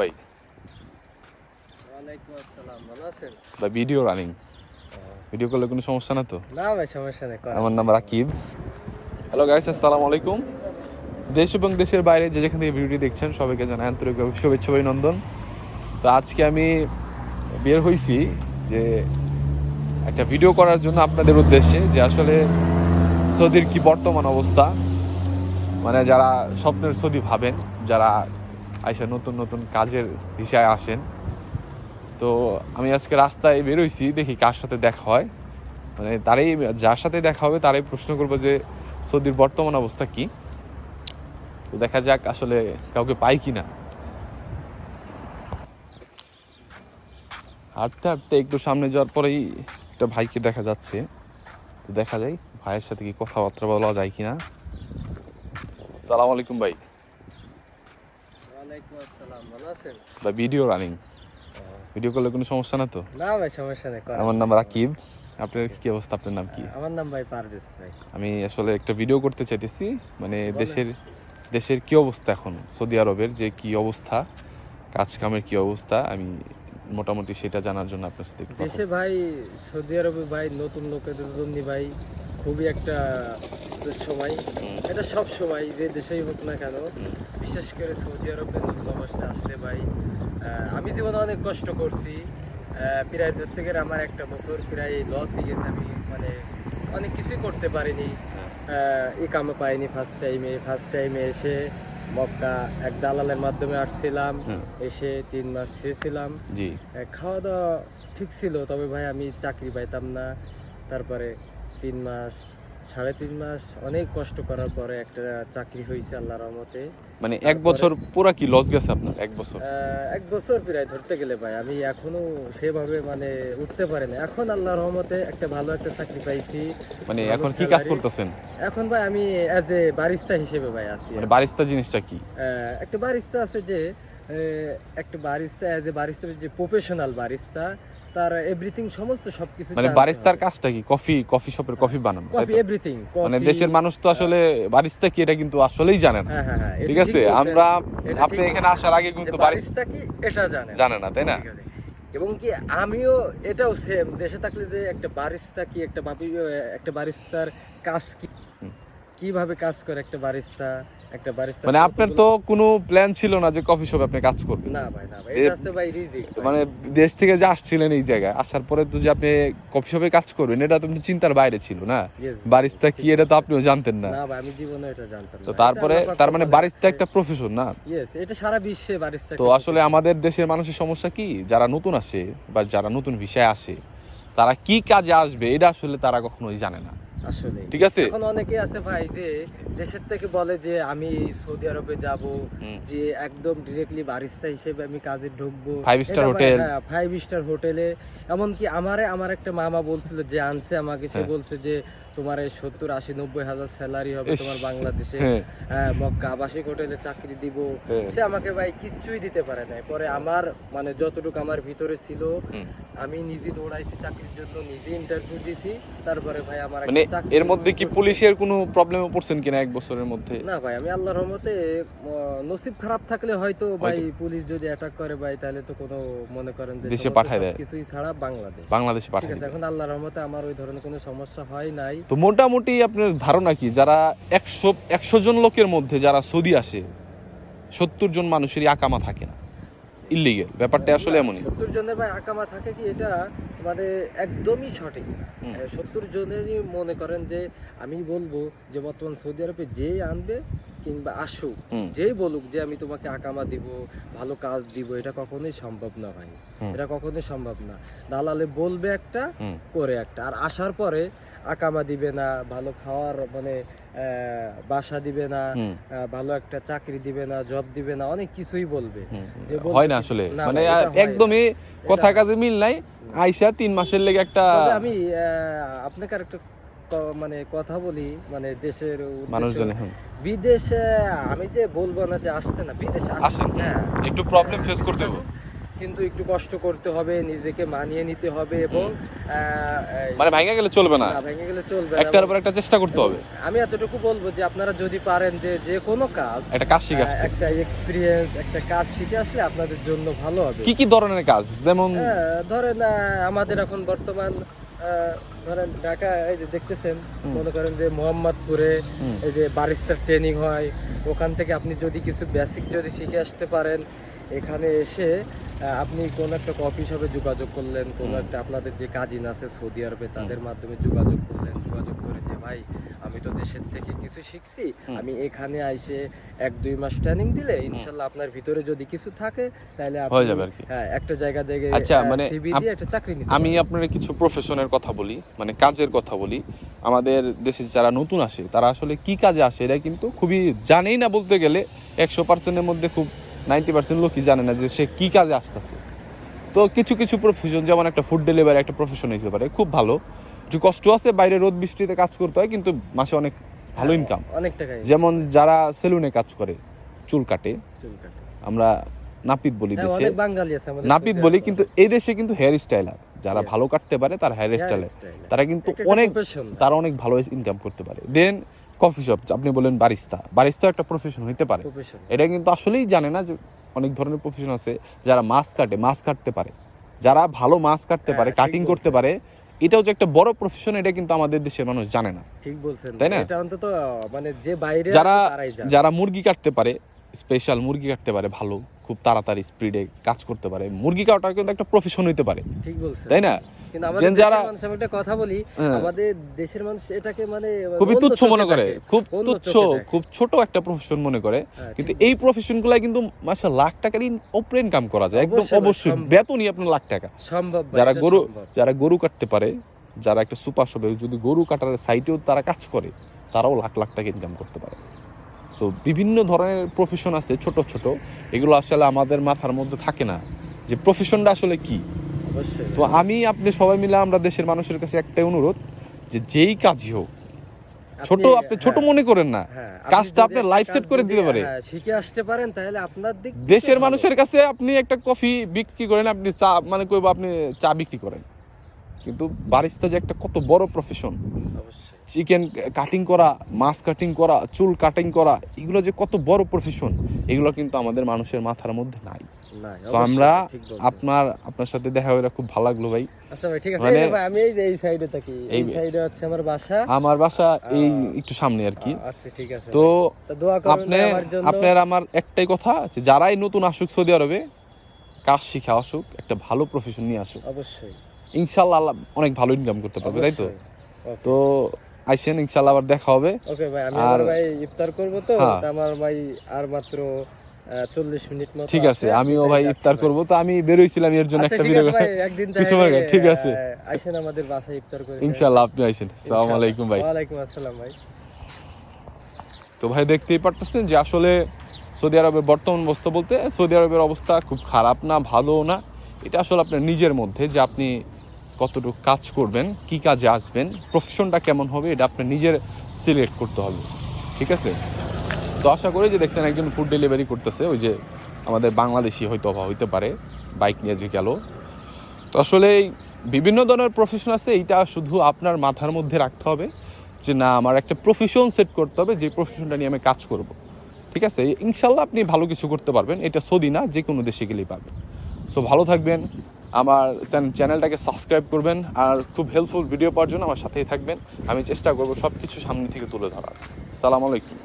ভাই। ওয়ালাইকুম আসসালাম ভালো আছেন? বা ভিডিও রানিং ভিডিও করলে কোনো সমস্যা না তো? না ভাই সমস্যা নেই আমার নাম রাকিব। হ্যালো গাইস আসসালামু আলাইকুম। দেশ এবং দেশের বাইরে যে যেখান থেকে ভিডিওটি দেখছেন সবাইকে জানাই আন্তরিক শুভেচ্ছা অভিনন্দন। তো আজকে আমি বের হয়েছি যে একটা ভিডিও করার জন্য আপনাদের উদ্দেশ্যে যে আসলে সৌদির কি বর্তমান অবস্থা। মানে যারা স্বপ্নের সৌদি ভাবেন যারা আইসা নতুন নতুন কাজের বিষয়ে আসেন। তো আমি আজকে রাস্তায় বেরোইছি, দেখি কার সাথে দেখা হয়। মানে তারাই, যার সাথে দেখা হবে তারাই প্রশ্ন করব যে, সৌদির বর্তমান অবস্থা কি? তো দেখা যাক আসলে কাউকে পাই কি না। হাঁটতে হাঁটতে একটু সামনে যাওয়ার পরেই একটা ভাইকে দেখা যাচ্ছে। তো দেখা যায় ভাইয়ের সাথে কি কথাবার্তা বলা যায় কিনা। সালাম আলাইকুম ভাই ওয়ালাইকুম আসসালাম ভালো আছেন বা ভিডিও রানিং ভিডিও করলে কোনো সমস্যা না তো? না ভাই সমস্যা নেই আমার নাম রাকিব। আপনার কি অবস্থা? আপনার নাম কি? আমার নাম ভাই পারভেজ ভাই। আমি আসলে একটা ভিডিও করতে চাইতেছি। মানে দেশের দেশের কি অবস্থা এখন? সৌদি আরবের যে কি অবস্থা কাজ কামের কি অবস্থা আমি মোটামুটি সেটা জানার জন্য আপনার সাথে একটু দেশে ভাই সৌদি আরবে ভাই নতুন লোকেদের জন্য ভাই খুবই একটা সময় এটা সব সময় যে দেশেই হোক না কেন বিশেষ করে সৌদি আরবে নতুন অবস্থায় আসলে ভাই আমি জীবনে অনেক কষ্ট করছি। প্রায় ধরতে গেলে আমার একটা বছর প্রায় লস হয়ে গেছে আমি মানে অনেক কিছুই করতে পারিনি। এই কামে পাইনি ফার্স্ট টাইমে ফার্স্ট টাইমে এসে মক্কা এক দালালের মাধ্যমে আসছিলাম এসে তিন মাস শেষছিলাম জি। খাওয়া দাওয়া ঠিক ছিল তবে ভাই আমি চাকরি পাইতাম না। তারপরে তিন মাস সাড়ে তিন মাস অনেক কষ্ট করার পরে একটা চাকরি হয়েছে আল্লাহ রহমতে। মানে এক বছর পুরা কি লস গেছে আপনার এক বছর? এক বছর প্রায় ধরতে গেলে ভাই আমি এখনও সেভাবে মানে উঠতে পারি না। এখন আল্লাহ রহমতে একটা ভালো একটা চাকরি পাইছি। মানে এখন কি কাজ করতেছেন? এখন ভাই আমি অ্যাজ এ বারিস্তা হিসেবে ভাই আছি। মানে বারিস্তা জিনিসটা কি? একটা বারিস্তা আছে যে একটা বারিস্তা অ্যাজ এ বারিস্তা যে প্রফেশনাল বারিস্তা তার এভরিথিং সমস্ত সবকিছু মানে বারিস্তার কাজটা কি? কফি কফি শপের কফি বানানো তো? এভরিথিং মানে দেশের মানুষ তো আসলে বারিস্তা কি এটা কিন্তু আসলেই জানে না। হ্যাঁ হ্যাঁ হ্যাঁ ঠিক আছে? আমরা আপনি এখানে আসার আগে কিন্তু বারিস্তা কি এটা জানে জানে না তাই না? এবং কি আমিও এটাও সেম দেশে থাকলে যে একটা বারিস্তা কি একটা একটা বারিস্তার কাজ কি। কীভাবে কাজ করে একটা বারিস্তা একটা বারিস্তা মানে আপনার তো কোনো প্ল্যান ছিল না যে কফি শপে আপনি কাজ করবেন। না ভাই না ভাই এটা আছে ভাই রিজিক মানে দেশ থেকে যে আসছিলেন এই জায়গায় আসার পরে তো যে আপনি কফি শপে কাজ করবেন এটা তো আপনার চিন্তার বাইরে ছিল না? বারিস্তা কি এটা তো আপনিও জানতেন না। না ভাই আমি জীবনে এটা জানতাম না। তো তারপরে তার মানে বারিস্তা একটা প্রফেশন না? ইয়েস এটা সারা বিশ্বে বারিস্তা তো আসলে আমাদের দেশের মানুষের সমস্যা কি? যারা নতুন আসে বা যারা নতুন ভিসায় আসে তারা কি কাজে আসবে এটা আসলে তারা কখনোই জানে না। আসলে ঠিক আছে? এখন অনেকে আছে ভাই যে দেশের থেকে বলে যে আমি সৌদি আরবে যাব যে একদম ডিরেক্টলি বারিস্তা হিসেবে আমি কাজে ঢুকবো। Five star hotel। Five star হোটেলে এমনকি আমারে আমার একটা মামা বলছিল যে আনছে আমাকে সে হ্যাঁ। বলছে যে তোমার এই সত্তর আশি নব্বই হাজার স্যালারি হবে তোমার বাংলাদেশে। হ্যাঁ। হ্যাঁ, মক্কা আবাসিক হোটেলে চাকরি দিব। সে আমাকে ভাই কিচ্ছুই দিতে পারে নাই। পরে আমার মানে যতটুকু আমার ভিতরে ছিল আমি নিজে দৌড়াইছি চাকরির জন্য নিজে ইন্টারভিউ দিছি। তারপরে ভাই আমার মানে এর মধ্যে কি পুলিশের কোনো প্রবলেমে পড়ছেন কিনা এক বছরের মধ্যে? না ভাই আমি আল্লাহর রহমতে নসিব খারাপ থাকলে হয়তো ভাই পুলিশ যদি অ্যাটাক করে ভাই তাহলে তো কোনো মনে করেন যে দেশে পাঠায় দেয়। কিছুই ছাড়া বাংলাদেশ। বাংলাদেশে ঠিক পাঠায় আছে এখন আল্লাহর রহমতে আমার ওই ধরনের কোনো সমস্যা হয় নাই। তো মোটামুটি আপনার ধারণা কি? যারা একশো একশো জন লোকের মধ্যে যারা সৌদি আসে সত্তর জন মানুষেরই আকামা থাকে না। ইলিগেল ব্যাপারটা আসলে এমনই। সত্তর জনের ভাই আকামা থাকে কি এটা মানে একদমই সঠিক সত্তর জনেরই মনে করেন যে আমি বলব যে বর্তমান সৌদি আরবে যেই আনবে কিংবা আসুক। যেই বলুক যে আমি তোমাকে আকামা দিব ভালো কাজ দিব এটা কখনোই সম্ভব না ভাই। এটা কখনোই সম্ভব না। দালালে বলবে একটা করে একটা। আর আসার পরে আকামা দিবে না ভালো খাওয়ার মানে বাসা দিবে না ভালো একটা চাকরি দিবে না জব দিবে না অনেক কিছুই বলবে। হয় না আসলে। মানে। একদমই কথা কাজে মিল নাই। আইসা তিন মাসের লেগে একটা আমি আপনাকে আর একটা মানে কথা বলি মানে দেশের মানুষজন। বিদেশে আমি যে বলব না যে আসতে না বিদেশে আসেন। হ্যাঁ। একটু প্রবলেম ফেস করতে হবে কিন্তু একটু কষ্ট করতে হবে নিজেকে মানিয়ে নিতে হবে এবং মানে ভাঙা গেলে চলবে না। ভেঙে গেলে চলবে না একটার উপর একটা চেষ্টা করতে হবে। আমি এতটুকু বলব যে আপনারা যদি পারেন যে যে কোনো কাজ একটা কাজ শিখে আসতে। একটা এক্সপিরিয়েন্স একটা কাজ শিখে আসলে আপনাদের জন্য ভালো হবে। কি কি ধরনের কাজ? যেমন হ্যাঁ, ধরেন আহ, আমাদের এখন বর্তমান আহ, ধরেন ঢাকা এই যে দেখতেছেন মনে করেন যে মোহাম্মদপুরে এই যে বারিস্টার ট্রেনিং হয় ওখান থেকে আপনি যদি কিছু বেসিক যদি শিখে আসতে পারেন এখানে এসে আপনি কোন একটা কফি শপে যোগাযোগ করলেন কোন একটা আপনাদের যে কাজিন আছে সৌদি আরবে তাদের মাধ্যমে যোগাযোগ করলেন যোগাযোগ করে যে ভাই আমি তো দেশের থেকে কিছু শিখছি আমি এখানে আইসে এক দুই মাস ট্রেনিং দিলে ইনশাল্লাহ আপনার ভিতরে যদি কিছু থাকে তাহলে আপনি হয়ে যাবে আর কি। হ্যাঁ একটা জায়গা জায়গায় আচ্ছা, মানে সিবি দিয়ে একটা চাকরি নিতে আমি। আপনার কিছু প্রফেশনের কথা বলি মানে কাজের কথা বলি। আমাদের দেশে যারা নতুন আসে তারা আসলে কি কাজে আসে এটা কিন্তু খুবই জানেই না বলতে গেলে একশো পার্সেন্টের মধ্যে খুব নাইনটি পার্সেন্ট লোকই জানে না যে সে কি কাজে আসতেছে। তো কিছু কিছু প্রফেশন যেমন একটা ফুড ডেলিভারি একটা প্রফেশন হতে পারে খুব ভালো। একটু কষ্ট আছে বাইরে রোদ বৃষ্টিতে কাজ করতে হয় কিন্তু মাসে অনেক ভালো হ্যাঁ, ইনকাম অনেক টাকা যেমন যারা সেলুনে কাজ করে চুল কাটে আমরা নাপিত বলি হ্যাঁ, দেশে। নাপিত বলি কিন্তু এই দেশে কিন্তু হেয়ার স্টাইলার যারা ভালো কাটতে পারে তার হেয়ার স্টাইলার তারা কিন্তু অনেক তারা অনেক ভালো ইনকাম করতে পারে। দেন কফি শপ আপনি বলেন বারিস্তা বারিস্তা একটা প্রফেশন হইতে পারে। এটা কিন্তু আসলেই জানে না যে অনেক ধরনের প্রফেশন আছে যারা মাছ কাটে মাছ কাটতে পারে। যারা ভালো মাছ কাটতে হ্যাঁ, পারে কাটিং করতে পারে এটাও যে একটা বড় প্রফেশন এটা কিন্তু আমাদের দেশের মানুষ জানে না। ঠিক বলছেন। তাই না? এটা অন্তত মানে যে বাইরে যারা। যারা মুরগি কাটতে পারে স্পেশাল মুরগি কাটতে পারে ভালো খুব তাড়াতাড়ি স্পিডে কাজ করতে পারে। মুরগি কাটা কিন্তু একটা প্রফেশন হইতে পারে। ঠিক বলছেন। তাই না? কিন্তু আমাদের দেশের মানুষ একটা কথা বলি হ্যাঁ। আমাদের দেশের মানুষ এটাকে মানে খুবই তুচ্ছ মনে করে খুব তুচ্ছ খুব ছোট একটা প্রফেশন মনে করে। হ্যাঁ, কিন্তু এই কিন্তু মাসে লাখ টাকার উপরে ইনকাম করা যায়। একদম অবশ্যই বেতনই আপনার লাখ টাকা। সম্ভব যারা গরু যারা গরু কাটতে পারে যারা একটা সুপার শপে যদি গরু কাটার সাইটেও তারা কাজ করে তারাও লাখ লাখ টাকা ইনকাম করতে পারে। সো বিভিন্ন ধরনের প্রফেশন আছে ছোট ছোট। এগুলো আসলে আমাদের মাথার মধ্যে থাকে না যে প্রফেশনটা আসলে কি। তো আমি আপনি সবাই মিলে আমরা দেশের মানুষের কাছে একটাই অনুরোধ যে যেই কাজই হোক ছোট আপনি ছোট হ্যাঁ, মনে করেন না। কাজটা আপনি লাইফ set করে দিতে পারে। হ্যাঁ, শিখে আসতে পারেন তাহলে আপনার দিক দেশের মানুষের কাছে আপনি একটা কফি বিক্রি করেন আপনি চা মানে কইব আপনি চা বিক্রি করেন। কিন্তু বারিস্তা যে একটা কত বড় প্রফেশন অবশ্যই। চিকেন কাটিং করা মাছ কাটিং করা চুল কাটিং করা এগুলো যে কত বড় প্রফেশন এগুলো কিন্তু আমাদের মানুষের মাথার মধ্যে নাই। তো আমরা আপনার আপনার সাথে দেখা হয়ে খুব ভালো লাগল ভাই। আচ্ছা ভাই ঠিক আছে এই যে ভাই, আমি এই যে এই সাইডে থাকি এই এই- সাইডে হচ্ছে আমার বাসা। আমার বাসা এই একটু সামনে আর কি। আচ্ছা ঠিক আছে তো। দোয়া আপনি আপনার আমার একটাই কথা যে যারাই নতুন আসুক সৌদি আরবে কাজ শিখে আসুক একটা ভালো প্রফেশন নিয়ে আসুক। অবশ্যই। ইনশাল্লাহ অনেক ভালো ইনকাম করতে পারবে তাই তো? তো আইসেন ইনশাল্লাহ আবার দেখা হবে। ওকে ভাই আমি আর- ভাই ইফতার করব তো হ্যাঁ। আমার ভাই আর মাত্র চল্লিশ মিনিট মতো ঠিক আছে আমিও তাই ভাই ইফতার করব। তো আমি বেরোইছিলাম এর জন্য আচ্ছা একটা ভিডিও একদিন ঠিক আছে। আইসেন আমাদের বাসায় ইফতার করে। ইনশাল্লাহ আপনি আইসেন। আসসালামু আলাইকুম ভাই। ওয়ালাইকুম আসসালাম ভাই। তো ভাই দেখতেই পারতেছেন যে আসলে সৌদি আরবের বর্তমান অবস্থা বলতে সৌদি আরবের অবস্থা খুব খারাপ না ভালো না। এটা আসলে আপনার নিজের মধ্যে যে আপনি কতটুকু কাজ করবেন, কি কাজে আসবেন প্রফেশনটা কেমন হবে, এটা আপনার নিজের সিলেক্ট করতে হবে, ঠিক আছে? তো আশা করি যে দেখছেন একজন ফুড ডেলিভারি করতেছে, ওই যে আমাদের বাংলাদেশি হয়তো বা হইতে পারে বাইক নিয়ে যে গেল। তো আসলে বিভিন্ন ধরনের প্রফেশন আছে, এইটা শুধু আপনার মাথার মধ্যে রাখতে হবে, যে না, আমার একটা প্রফেশন সেট করতে হবে, যে প্রফেশনটা নিয়ে আমি কাজ করব, ঠিক আছে? ইনশাল্লাহ আপনি ভালো কিছু করতে পারবেন, এটা সৌদি না যে কোনো দেশে গেলেই পারবেন। সো ভালো থাকবেন আমার চ্যানেলটাকে সাবস্ক্রাইব করবেন আর খুব হেল্পফুল ভিডিও পাওয়ার জন্য আমার সাথেই থাকবেন। আমি চেষ্টা করব সব কিছু সামনে থেকে তুলে ধরার। সালাম আলাইকুম।